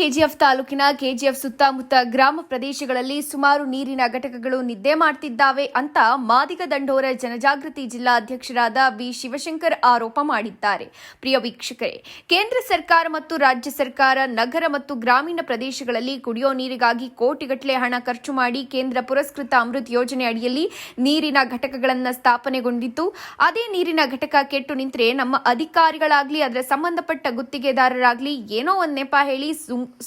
KGF ತಾಲೂಕಿನ KGF ಸುತ್ತಮುತ್ತ ಗ್ರಾಮ ಪ್ರದೇಶಗಳಲ್ಲಿ ಸುಮಾರು ನೀರಿನ ಘಟಕಗಳು ನಿದ್ದೆ ಮಾಡ್ತಿದ್ದಾವೆ ಅಂತ ಮಾದಿಗ ದಂಡೋರ ಜನಜಾಗೃತಿ ಜಿಲ್ಲಾ ಅಧ್ಯಕ್ಷರಾದ ಬಿ ಶಿವಶಂಕರ್ ಆರೋಪ ಮಾಡಿದ್ದಾರೆ. ಪ್ರಿಯ ವೀಕ್ಷಕರೇ, ಕೇಂದ್ರ ಸರ್ಕಾರ ಮತ್ತು ರಾಜ್ಯ ಸರ್ಕಾರ ನಗರ ಮತ್ತು ಗ್ರಾಮೀಣ ಪ್ರದೇಶಗಳಲ್ಲಿ ಕುಡಿಯೋ ನೀರಿಗಾಗಿ ಕೋಟಿಗಟ್ಟಲೆ ಹಣ ಖರ್ಚು ಮಾಡಿ ಕೇಂದ್ರ ಪುರಸ್ಕೃತ ಅಮೃತ್ ಯೋಜನೆ ಅಡಿಯಲ್ಲಿ ನೀರಿನ ಘಟಕಗಳನ್ನು ಸ್ಥಾಪನೆಗೊಂಡಿತ್ತು. ಅದೇ ನೀರಿನ ಘಟಕ ಕೆಟ್ಟು ನಿಂತರೆ ನಮ್ಮ ಅಧಿಕಾರಿಗಳಾಗಲಿ, ಅದರ ಸಂಬಂಧಪಟ್ಟ ಗುತ್ತಿಗೆದಾರರಾಗಲಿ ಏನೋ ಒಂದು ನೆಪ ಹೇಳಿ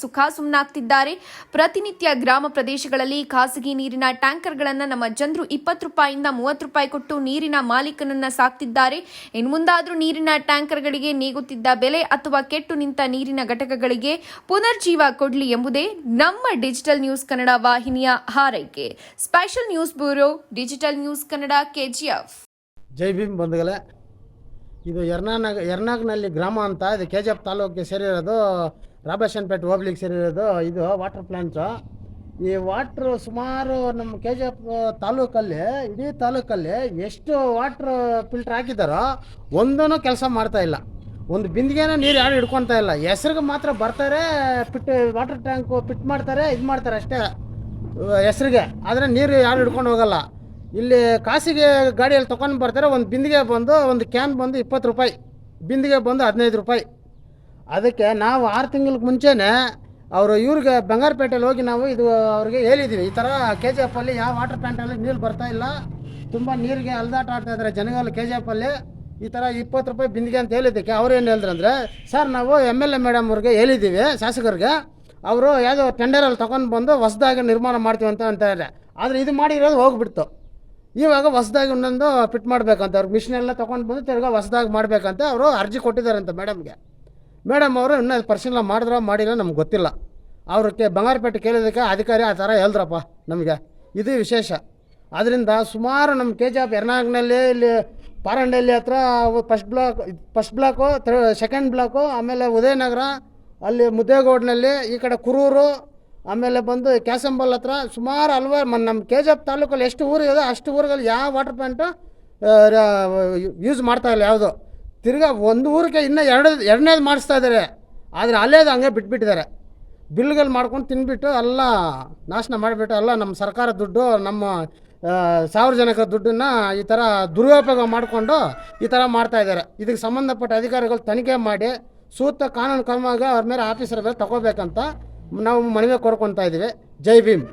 ಸುಖ ಸುಮ್ಮನಾಗ್ತಿದ್ದಾರೆ ಪ್ರತಿನಿತ್ಯ ಗ್ರಾಮ ಪ್ರದೇಶಗಳಲ್ಲಿ ಖಾಸಗಿ ನೀರಿನ ಟ್ಯಾಂಕರ್ಗಳನ್ನ ನಮ್ಮ ಜನರು ಇಪ್ಪತ್ತು ರೂಪಾಯಿಯಿಂದ ಮೂವತ್ತು ರೂಪಾಯಿ ಕೊಟ್ಟು ನೀರಿನ ಮಾಲೀಕನನ್ನ ಸಾಕ್ತಿದ್ದಾರೆ. ಇನ್ನು ಮುಂದಾದರೂ ನೀರಿನ ಟ್ಯಾಂಕರ್ಗಳಿಗೆ ನೀಗುತ್ತಿದ್ದ ಬೆಲೆ ಅಥವಾ ಕೆಟ್ಟು ನಿಂತ ನೀರಿನ ಘಟಕಗಳಿಗೆ ಪುನರ್ಜೀವ ಕೊಡ್ಲಿ ಎಂಬುದೇ ನಮ್ಮ ಡಿಜಿಟಲ್ ನ್ಯೂಸ್ ಕನ್ನಡ ವಾಹಿನಿಯ ಹಾರೈಕೆ. Special news bureau, digital news Kannada, KGF. Jai Bhim ಬಂಧುಗಳೇ ಇದು ಎರ್ನಾನಾಗ್, ಎರ್ನಾಗ್ನಲ್ಲಿ ಗ್ರಾಮ ಅಂತ, ಇದು ಕೆ ಜಿ ಎಫ್ ತಾಲೂಕಿಗೆ ಸೇರಿರೋದು ರಾಬೇಶನ್ಪೇಟೆ ಹೋಗ್ಲಿಕ್ಕೆ ಸೇರಿರೋದು, ಇದು ವಾಟರ್ ಪ್ಲಾಂಟು ಈ ವಾಟ್ರು ಸುಮಾರು ನಮ್ಮ ಕೆ ಜಿ ಎಫ್ ತಾಲೂಕಲ್ಲಿ, ಇಡೀ ತಾಲೂಕಲ್ಲಿ ಎಷ್ಟು ವಾಟ್ರ್ ಫಿಲ್ಟ್ರ್ ಹಾಕಿದಾರೋ ಒಂದೂ ಕೆಲಸ ಮಾಡ್ತಾ ಇಲ್ಲ. ಒಂದು ಬಿಂದಿಗೆನ ನೀರು ಯಾರು ಹಿಡ್ಕೊತಾ ಇಲ್ಲ. ಹೆಸ್ರಿಗೆ ಮಾತ್ರ ಬರ್ತಾರೆ ಪಿಟ್ ವಾಟರ್ ಟ್ಯಾಂಕು ಪಿಟ್ ಮಾಡ್ತಾರೆ, ಇದು ಮಾಡ್ತಾರೆ ಅಷ್ಟೇ. ಹೆಸ್ರಿಗೆ, ಆದರೆ ನೀರು ಯಾರು ಹಿಡ್ಕೊಂಡು ಹೋಗಲ್ಲ. ಇಲ್ಲಿ ಕಾಸಿಗೆ ಗಾಡಿಯಲ್ಲಿ ತೊಗೊಂಡು ಬರ್ತಾರೆ, ಒಂದು ಬಿಂದಿಗೆ ಬಂದು, ಒಂದು ಕ್ಯಾನ್ ಬಂದು ಇಪ್ಪತ್ತು ರೂಪಾಯಿ, ಬಿಂದಿಗೆ ಬಂದು ಹದಿನೈದು ರೂಪಾಯಿ. ಅದಕ್ಕೆ ನಾವು ಆರು ತಿಂಗಳ ಮುಂಚೆನೇ ಅವರು ಇವ್ರಿಗೆ ಬಂಗಾರಪೇಟೆಯಲ್ಲಿ ಹೋಗಿ ನಾವು ಇದು ಅವ್ರಿಗೆ ಹೇಳಿದ್ದೀವಿ ಈ ಥರ ಕೆ ಜಿ ಎಫಲ್ಲಿ ಯಾವ ವಾಟರ್ ಪ್ಯಾಂಟಲ್ಲಿ ನೀರು ಬರ್ತಾ ಇಲ್ಲ, ತುಂಬ ನೀರಿಗೆ ಅಲ್ದಾಟ ಆಡ್ತಾ ಇದ್ದಾರೆ ಜನಗಳು ಕೆ ಜಿ ಎಫಲ್ಲಿ ಈ ಥರ ಇಪ್ಪತ್ತು ರೂಪಾಯಿ ಬಿಂದಿಗೆ ಅಂತ ಹೇಳಿದ್ದಕ್ಕೆ ಅವ್ರು ಏನು ಹೇಳಿದ್ರಂದ್ರೆ ಸರ್, ನಾವು ಎಂ ಎಲ್ ಎ ಮೇಡಮ್ ಅವ್ರಿಗೆ ಹೇಳಿದ್ದೀವಿ ಶಾಸಕರಿಗೆ, ಅವರು ಯಾವುದೋ ಟೆಂಡರಲ್ಲಿ ತೊಗೊಂಡು ಬಂದು ಹೊಸ್ದಾಗಿ ನಿರ್ಮಾಣ ಮಾಡ್ತೀವಿ ಅಂತ ಅಂತಾರೆ ಆದರೆ ಇದು ಮಾಡಿರೋದು ಹೋಗ್ಬಿಡ್ತು. ಇವಾಗ ಹೊಸದಾಗಿ ಒಂದೊಂದು ಫಿಟ್ ಮಾಡಬೇಕಂತ ಅವ್ರು ಮಿಷಿನ್ ಎಲ್ಲ ತೊಗೊಂಡು ಬಂದು ತಿರ್ಗಾ ಹೊಸದಾಗಿ ಮಾಡಬೇಕಂತ ಅವರು ಅರ್ಜಿ ಅಂತ ಮೇಡಮ್ಗೆ ಮೇಡಮ್ ಅವರು ಇನ್ನೂ ಪರಿಶೀಲನೆ ಮಾಡಿದ್ರೋ ಮಾಡಿಲ್ಲ ನಮ್ಗೆ ಗೊತ್ತಿಲ್ಲ. ಅವ್ರಿಗೆ ಬಂಗಾರಪೇಟೆ ಕೇಳಿದ್ದಕ್ಕೆ ಅಧಿಕಾರಿ ಆ ಥರ ಹೇಳಿದ್ರಪ್ಪ ನಮಗೆ. ಇದು ವಿಶೇಷ. ಅದರಿಂದ ಸುಮಾರು ನಮ್ಮ ಕೆ ಜಿ ಆಫ್ ಎರ್ನಾಗ್ನಲ್ಲಿ ಇಲ್ಲಿ ಪಾರಂಡಲ್ಲಿ ಹತ್ರ first block first block second block ಆಮೇಲೆ ಉದಯನಗರ, ಅಲ್ಲಿ ಮುದ್ದೇಗೌಡ್ನಲ್ಲಿ ಈ ಕಡೆ ಕುರೂರು ಆಮೇಲೆ ಬಂದು ಕ್ಯಾಸಂಬಲ್ ಹತ್ರ ಸುಮಾರು ಹಲ್ವಾರು ಮನ್ ನಮ್ಮ ಕೆ ಜಿ ಎಫ್ ತಾಲೂಕಲ್ಲಿ ಎಷ್ಟು ಊರು ಇದೆ, ಅಷ್ಟು ಊರುಗಳು ಯಾವ ವಾಟರ್ ಪ್ಯಾಂಟು ಯೂಸ್ ಮಾಡ್ತಾ ಇಲ್ಲ ಯಾವುದು. ತಿರ್ಗಾ ಒಂದು ಊರಿಗೆ ಇನ್ನೂ ಎರಡು, ಎರಡನೇದು ಮಾಡಿಸ್ತಾ ಇದ್ದಾರೆ ಆದರೆ ಅಲ್ಲೇದು ಹಂಗೆ ಬಿಟ್ಬಿಟ್ಟಿದ್ದಾರೆ. ಬಿಲ್ಗಳು ಮಾಡ್ಕೊಂಡು ತಿನ್ಬಿಟ್ಟು ಎಲ್ಲ ನಾಶನ ಮಾಡಿಬಿಟ್ಟು ಎಲ್ಲ ನಮ್ಮ ಸರ್ಕಾರ ದುಡ್ಡು, ನಮ್ಮ ಸಾವಿರ ಜನಕ್ಕೆ ದುಡ್ಡನ್ನು ಈ ಥರ ದುರುಪಯೋಗ ಮಾಡಿಕೊಂಡು ಈ ಥರ ಮಾಡ್ತಾ ಇದ್ದಾರೆ. ಇದಕ್ಕೆ ಸಂಬಂಧಪಟ್ಟ ಅಧಿಕಾರಿಗಳು ತನಿಖೆ ಮಾಡಿ ಸೂಕ್ತ ಕಾನೂನು ಕ್ರಮವಾಗಿ ಅವ್ರ ಮೇಲೆ ಆಫೀಸರ್ ಮೇಲೆ ತಗೋಬೇಕಂತ ನಾವು ಮನವಿ ಕೋರ್ಕೊತಾ ಇದ್ದೀವಿ. ಜೈ ಭೀಮ್.